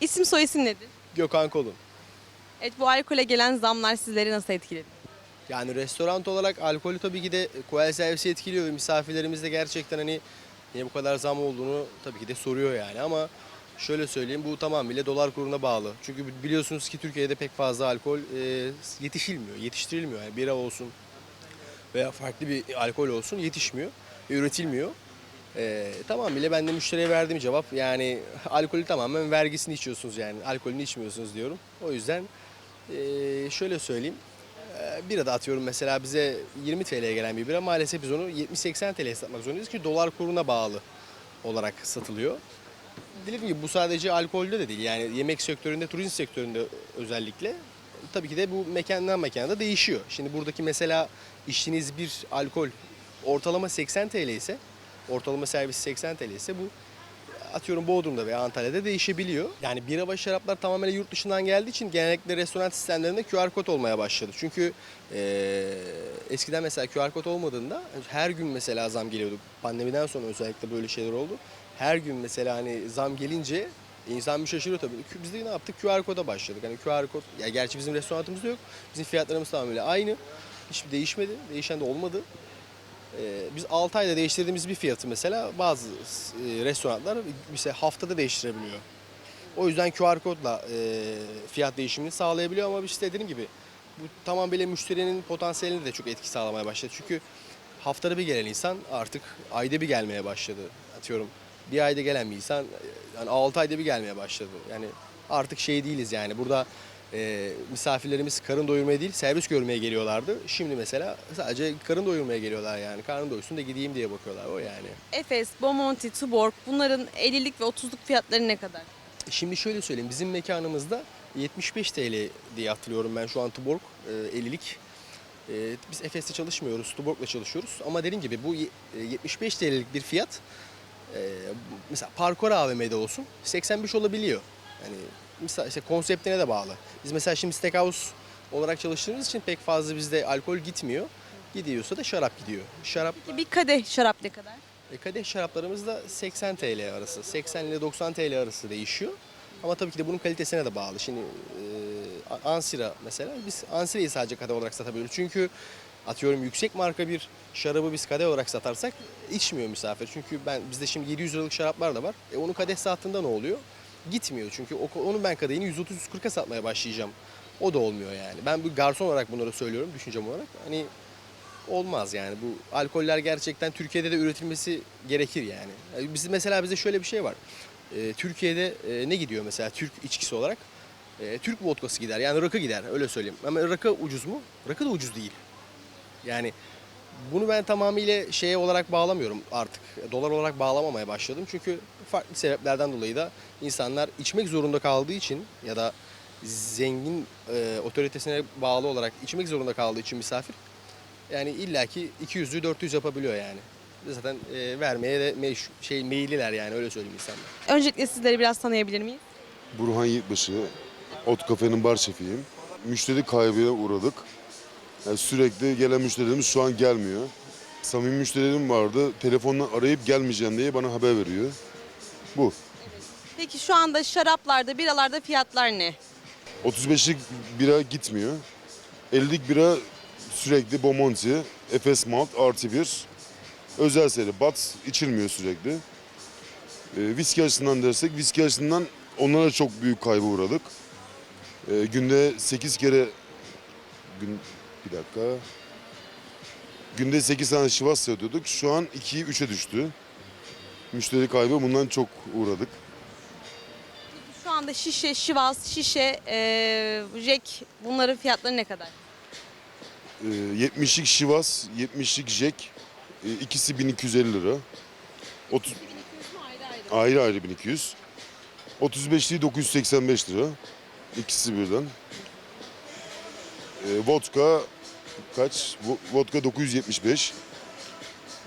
İsim soy isim nedir? Gökhan Kolun. Evet bu alkole gelen zamlar sizleri nasıl etkiledi? Yani restoran olarak alkolü tabii ki de koel servisi etkiliyor ve misafirlerimiz de gerçekten hani niye bu kadar zam olduğunu tabii ki de soruyor yani ama şöyle söyleyeyim bu tamamıyla dolar kuruna bağlı. Çünkü biliyorsunuz ki Türkiye'de pek fazla alkol e, yetişilmiyor, yetiştirilmiyor. Yani bira olsun veya farklı bir alkol olsun yetişmiyor, üretilmiyor. E, tamamıyla ben de müşteriye verdiğim cevap yani alkolü tamamen vergisini içiyorsunuz yani alkolünü içmiyorsunuz diyorum. O yüzden e, şöyle söyleyeyim e, bira da atıyorum mesela bize 20 TL'ye gelen bir bira maalesef biz onu 70-80 TL'ye satmak zorundayız ki dolar kuruna bağlı olarak satılıyor. Dediğim gibi bu sadece alkolde de değil yani yemek sektöründe, turizm sektöründe özellikle tabii ki de bu mekandan mekana da değişiyor. Şimdi buradaki mesela içtiğiniz bir alkol ortalama 80 TL ise, ortalama servisi 80 TL ise bu atıyorum Bodrum'da veya Antalya'da değişebiliyor. Yani bira ve şaraplar tamamen yurt dışından geldiği için genellikle restoran sistemlerinde QR kod olmaya başladı. Çünkü eee, eskiden mesela QR kod olmadığında her gün mesela zam geliyordu. Pandemiden sonra özellikle böyle şeyler oldu. Her gün mesela hani zam gelince insan bir şaşırıyor tabii. Biz de ne yaptık? QR koda başladık. Hani QR kod, ya gerçi bizim restoranımızda yok. Bizim fiyatlarımız tamamıyla aynı. Hiçbir değişmedi. Değişen de olmadı. Ee, biz 6 ayda değiştirdiğimiz bir fiyatı mesela bazı e, restoranlar mesela haftada değiştirebiliyor. O yüzden QR kodla e, fiyat değişimini sağlayabiliyor ama işte dediğim gibi bu tamamıyla müşterinin potansiyeline de çok etki sağlamaya başladı. Çünkü haftada bir gelen insan artık ayda bir gelmeye başladı. Atıyorum bir ayda gelen bir insan e, yani 6 ayda bir gelmeye başladı. Yani artık şey değiliz yani burada e, misafirlerimiz karın doyurmaya değil servis görmeye geliyorlardı. Şimdi mesela sadece karın doyurmaya geliyorlar yani. Karnım doysun da gideyim diye bakıyorlar o yani. Efes, Bomonti, Tuborg bunların 50'lik ve 30'luk fiyatları ne kadar? Şimdi şöyle söyleyeyim bizim mekanımızda 75 TL diye hatırlıyorum ben şu an Tuborg e, 50'lik. E, biz Efes'te çalışmıyoruz, Tuborg'la çalışıyoruz. Ama dediğim gibi bu ye- e, 75 TL'lik bir fiyat e, mesela Parkor AVM'de olsun 85 olabiliyor. Yani mesela işte konseptine de bağlı. Biz mesela şimdi steakhouse olarak çalıştığımız için pek fazla bizde alkol gitmiyor. Gidiyorsa da şarap gidiyor. Şarap Peki bir kadeh şarap ne kadar? e, kadeh şaraplarımız da 80 TL arası. 80 ile 90 TL arası değişiyor. Ama tabii ki de bunun kalitesine de bağlı. Şimdi e, Ansira mesela biz Ansira'yı sadece kadeh olarak satabiliyoruz. Çünkü atıyorum yüksek marka bir şarabı biz kadeh olarak satarsak içmiyor misafir. Çünkü ben bizde şimdi 700 liralık şaraplar da var. E onu kadeh sattığında ne oluyor? Gitmiyor çünkü o- onu ben kadehini 130-140'a satmaya başlayacağım. O da olmuyor yani. Ben bir garson olarak bunları söylüyorum düşüncem olarak. Hani olmaz yani. Bu alkoller gerçekten Türkiye'de de üretilmesi gerekir yani. Yani Biz mesela bizde şöyle bir şey var. Ee, Türkiye'de e, ne gidiyor mesela Türk içkisi olarak? Ee, Türk vodkası gider. Yani rakı gider öyle söyleyeyim. Ama rakı ucuz mu? Rakı da ucuz değil. Yani bunu ben tamamıyla şeye olarak bağlamıyorum artık. Dolar olarak bağlamamaya başladım. Çünkü farklı sebeplerden dolayı da insanlar içmek zorunda kaldığı için ya da zengin e, otoritesine bağlı olarak içmek zorunda kaldığı için misafir yani illaki 200'lü 400 yapabiliyor yani. Zaten e, vermeye de meş, şey meyilliler yani öyle söyleyeyim insanlar. Öncelikle sizleri biraz tanıyabilir miyiz? Burhan Yiğitbaşı, Ot Kafe'nin bar şefiyim. Müşteri kaybına uğradık. Yani sürekli gelen müşterilerimiz şu an gelmiyor. Samimi müşterilerim vardı. Telefonla arayıp gelmeyeceğim diye bana haber veriyor. Bu. Peki şu anda şaraplarda, biralarda fiyatlar ne? 35'lik bira gitmiyor. 50'lik bira sürekli Bomonti, Efes Malt artı bir. Özel seri. Bat içilmiyor sürekli. E, viski açısından dersek, viski açısından onlara çok büyük kaybı uğradık. E, günde 8 kere, gün, bir dakika, günde 8 tane şivas satıyorduk. Şu an 2'yi 3'e düştü. Müşteri kaybı bundan çok uğradık. Şu anda şişe, şivas, şişe, eee jack bunların fiyatları ne kadar? Ee, 70'lik Şivas, 70'lik Jack. Ee, ikisi 1250 lira. 30, ayrı ayrı 1200. 35'liği 985 lira. İkisi birden. Ee, vodka kaç? Vo- Vodka 975.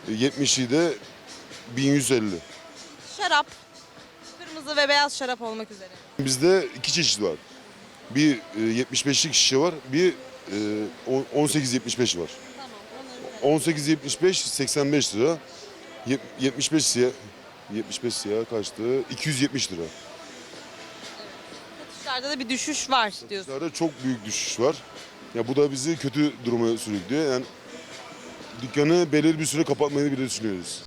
Ee, 70'liği de 1150. Şarap, kırmızı ve beyaz şarap olmak üzere. Bizde iki çeşit var. Bir e, 75'lik şişe var, bir e, on- 18-75 var. Tamam, 18.75 85 lira. Yep- 75 siyah 75 siyah kaçtı? 270 lira. Satışlarda da bir düşüş var diyorsun. Satışlarda çok büyük düşüş var. Ya bu da bizi kötü duruma sürüklüyor. Yani dükkanı belirli bir süre kapatmayı bile düşünüyoruz.